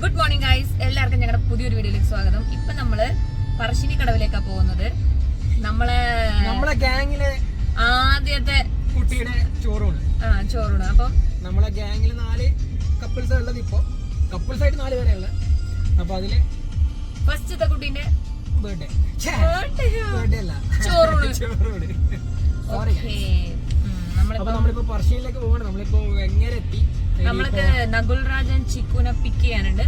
Good morning guys എല്ലാവർക്കും ഞങ്ങളുടെ പുതിയൊരു വീഡിയോയിലേക്ക് സ്വാഗതം. ഇപ്പൊ നമ്മൾ പറശ്ശിനി കടവിലേക്കാ പോകുന്നത്. നമ്മളെ നമ്മളെ ഗാങ്ങിലെ ആദ്യത്തെ കുട്ടിയുടെ ചോറൂണ്. ആ ചോറൂണ്. അപ്പം നമ്മളെ ഗാങ്ങിൽ നാല് കപ്പിൾസ് ഉള്ളത് ഇപ്പൊ. കപ്പിൾസ് ആയിട്ട് നാല് പേരെ ഉള്ളത് അപ്പൊ അതിൽ ഫസ്റ്റത്തെ കുട്ടീന്റെ ബർത്ത്ഡേ ബർത്ത്ഡേ അല്ല. ചോറൂണ്. ചോറൂണ്. Sorry Okay. ഉം, നമ്മളിപ്പോ നമ്മളിപ്പോ പറശ്ശിനിലേക്ക് പോകണം നമ്മളിപ്പോ എങ്ങനെ എത്തി നമ്മൾക്ക് നകുൽ രാജൻ ചിക്കുനെ പിക്ക് ചെയ്യാനുണ്ട്.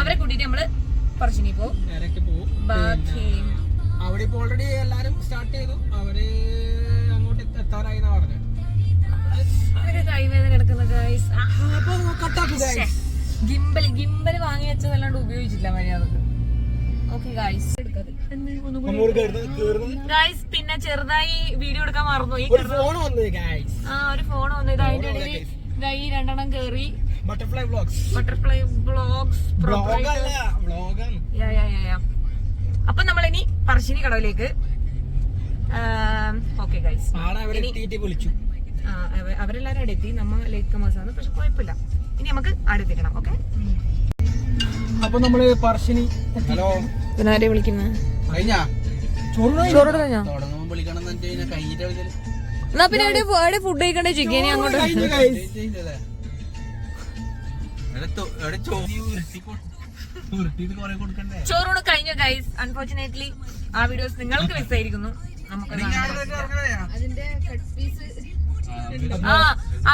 അവരെ കൂട്ടിട്ട് നമ്മൾ പറശ്ശിനി പോകും ബാക്കി അവിടെ ഇപ്പൊ ഓൾറെഡി എല്ലാരും സ്റ്റാർട്ട് ചെയ്തു. അവർ അങ്ങോട്ട് എത്താറായി എന്നാ അവർ കൈവേദന കിടക്കുന്ന ഗൈസ് ഗിംബൽ ഗിംബൽ വാങ്ങി വെച്ചതല്ലാണ്ട് ഉപയോഗിച്ചില്ല മര്യാദയ്ക്ക്. ഗൈസ് പിന്നെ ചെറുതായി വീഡിയോ എടുക്കാൻ മറന്നു. ഈ ഒരു ഫോൺ വന്നു ആ ഒരു ഫോൺ വന്നു. ഇത് അതിന്റെ ഇടയിൽ കൈ രണ്ടെണ്ണം കേറി. ബട്ടർഫ്ലൈ ബ്ലോഗ്സ് ബട്ടർഫ്ലൈ ബ്ലോഗ്സ് അപ്പൊ നമ്മൾ ഇനി പറശ്ശിനി കടവിലേക്ക് ഓക്കെ ഗൈസ് വിളിച്ചു. അവരെല്ലാരും അവിടെ എത്തി. നമ്മ ലേറ്റ് കമേഴ്സ് ആണ് പക്ഷെ കുഴപ്പമില്ല. ഇനി നമുക്ക് അടുത്തിക്കണം ഓക്കെ അപ്പൊ നമ്മൾ പറശ്ശിനി ഹലോ ആരെ വിളിക്കുന്നത് എന്ന് പിന്നെ എവിടെ എവിടെ ഫുഡ് കഴിക്കണ്ടേ ചിക്കൻ അങ്ങോട്ട് ചോറൂണ് കഴിഞ്ഞു ഗൈസ് അൺഫോർച്ചുനേറ്റ്ലി ആ വീഡിയോസ് നിങ്ങൾക്ക് മിസ് ആയിരിക്കുന്നു. നമുക്ക് ആ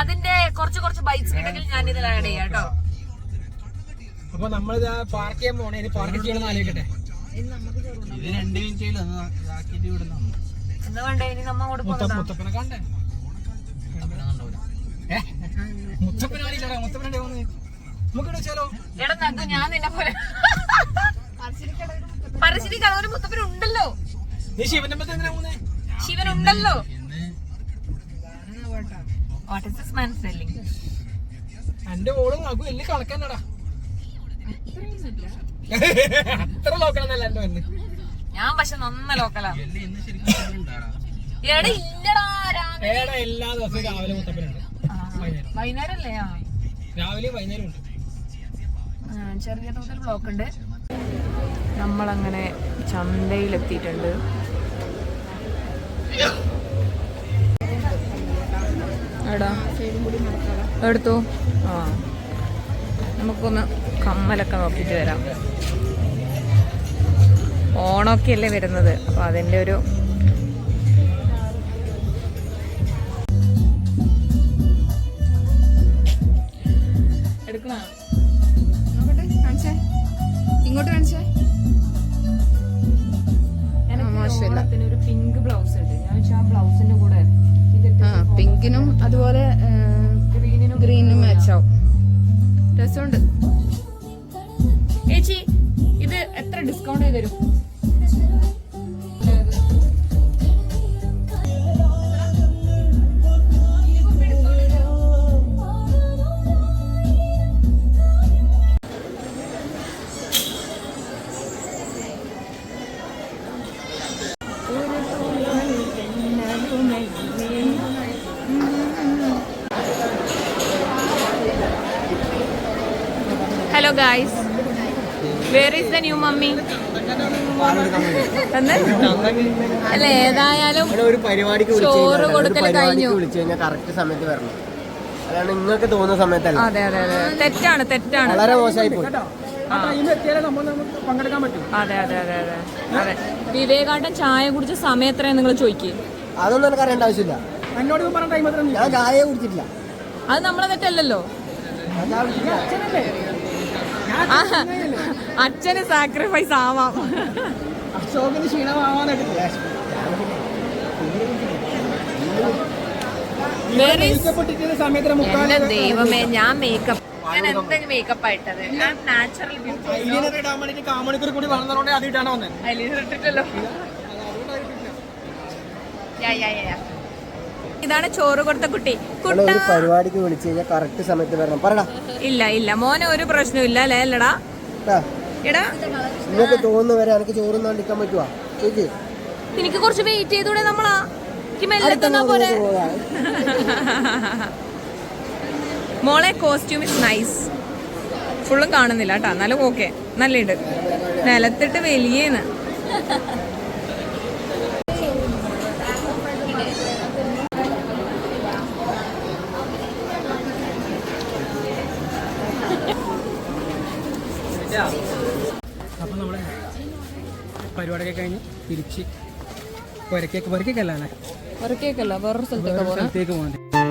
അതിന്റെ കുറച്ച് കുറച്ച് ബൈറ്റ്സ് കിട്ടെങ്കിൽ ഞാൻ ഇതിൽ ആഡ് ചെയ്യാം കേട്ടോ. അപ്പൊ നമ്മളിത് പാർക്ക് ചെയ്യാൻ പോണേ. പാർക്ക് ചെയ്യണം ആലോചിക്കട്ടെ. ഇത് രണ്ട് മിനിറ്റ് ഇതാക്കിയിട്ട് വിടുന്ന എന്താ വേണ്ടേ? ഇനി നമ്മ അങ്ങോട്ട് മുത്ത മുത്തപ്പനെ കണ്ടേ? മുത്തപ്പനെ കാണില്ലടാ. മുത്തപ്പനെ വന്ന് നമുക്ക് വെച്ചാലോ? എടാ നഗു ഞാൻ നിന്നെ പോലെ. പറശ്ശിനി കടവര് മുത്തപ്പൻ ഉണ്ടല്ലോ. നീ ശിവന്റെ ശിവൻ ഉണ്ടല്ലോ. What is this man selling എന്റെ ഓളും നഗു എല്ലാം അത്ര നോക്കണമെന്നല്ല എന്റെ വന്ന് ഞാൻ പക്ഷെ നന്ന ലോക്കലാ. എല്ലാം ഇന്ന് ശരിക്കും ഉണ്ടാടാ എടാ ഇല്ലടാ രാവിലെ. ഏടാ എല്ലാ ദിവസവും രാവിലെ മുത്തപ്പനുണ്ട്. വൈകുന്നേരം വൈകുന്നേരം. അല്ലേ ആ. രാവിലെ വൈകുന്നേരം ഉണ്ട്. ആ, ചെറിയ തോതിൽ ബ്ലോക്ക് ഉണ്ട് നമ്മളങ്ങനെ ചന്തയിലെത്തിയിട്ടുണ്ട്. എടാ എടുത്തു? ആ. നമുക്കൊന്ന് കമ്മലൊക്കെ നോക്കിയിട്ട് വരാം. ഓണമൊക്കെ അല്ലേ വരുന്നത്. അപ്പൊ അതിന്റെ ഒരു ഇങ്ങോട്ട് കാണിച്ചേ. ഒരു പിങ്ക് ബ്ലൗസ് ഉണ്ട്. ഞാൻ വെച്ചാൽ ആ ബ്ലൗസിന്റെ കൂടെ ആ പിങ്കിനും അതുപോലെ ഗ്രീനിനും ഗ്രീനും മാച്ച് ആവും. രസമുണ്ട്. Hello guys where is the new mummy അല്ല ഏതായാലും ചോറ് കൊടുക്കൽ കഴിഞ്ഞു. കറക്റ്റ് സമയത്ത് വരണം. അതാണ് നിങ്ങൾക്ക് തോന്നുന്ന സമയത്തല്ല? അതെ അതെ അതെ. തെറ്റാണ് തെറ്റാണ്. വളരെ മോശമായി പോയി. അതെ അതെ അതെ അതെ. അതെ. വിവേകാട്ടൻ ചായ കുടിച്ച സമയം എത്രയാണ് നിങ്ങൾ ചോദിക്കുക അതൊന്നും എനിക്ക് അറിയേണ്ട ആവശ്യമില്ല. എന്നോട് പറഞ്ഞ ടൈം ഞാൻ ചായ കുടിച്ചിട്ടില്ല. അത് നമ്മളെ തെറ്റല്ലല്ലോ ഞാൻ ചായ കുടിച്ചിട്ടില്ല. ആ, അച്ഛന് സാക്രിഫൈസ് ആവാം. അശോകന് ക്ഷീണമാവാനായിട്ട് ദൈവമേ ഞാൻ മേക്കപ്പ് ഞാൻ എന്തെങ്കിലും മേക്കപ്പ് ആയിട്ടത്? ഞാൻ നാച്ചുറൽ ബ്യൂട്ടി കൂടി വളർന്നതുകൊണ്ട് അത് ഇട്ടാണ് വന്നത് ഐലൈനർ ഇട്ടിട്ടല്ലോ. യാ, യാ, യാ, യാ. ഇതാണ് ചോറ് കൊടുത്ത കുട്ടി. കുട്ട. പരിപാടിക്ക് വിളിച്ചു കഴിഞ്ഞാൽ കറക്റ്റ് സമയത്ത് വരണം. പറടാ. ഇല്ല ഇല്ല. മോനെ ഒരു പ്രശ്നമില്ല അല്ലേ? അല്ലടാ. എടാ. നിങ്ങൾക്ക് തോന്നുന്നു വരെ എനിക്ക് ചോറും നിൽക്കാൻ പറ്റുവാ. ചേച്ചി. എനിക്ക് കുറച്ച് വെയിറ്റ് ചെയ്തൂടെ നമ്മളാ? എനിക്ക് മെല്ലെ തന്നാ മോളെ കോസ്റ്റ്യൂം ഇസ് നൈസ് ഫുള്ളും കാണുന്നില്ല കേട്ടോ. എന്നാലും ഓക്കെ നല്ലുണ്ട് നിലത്തിട്ട് വലിയേന്ന്. അപ്പോൾ നമ്മൾ പരിപാടിയൊക്കെ കഴിഞ്ഞ് തിരിച്ച് പുരക്കേക്ക് പുരക്കേക്കല്ല വെറുക്കേക്കല്ല വേറൊരു സ്ഥലത്തേക്ക് പോകുന്നത്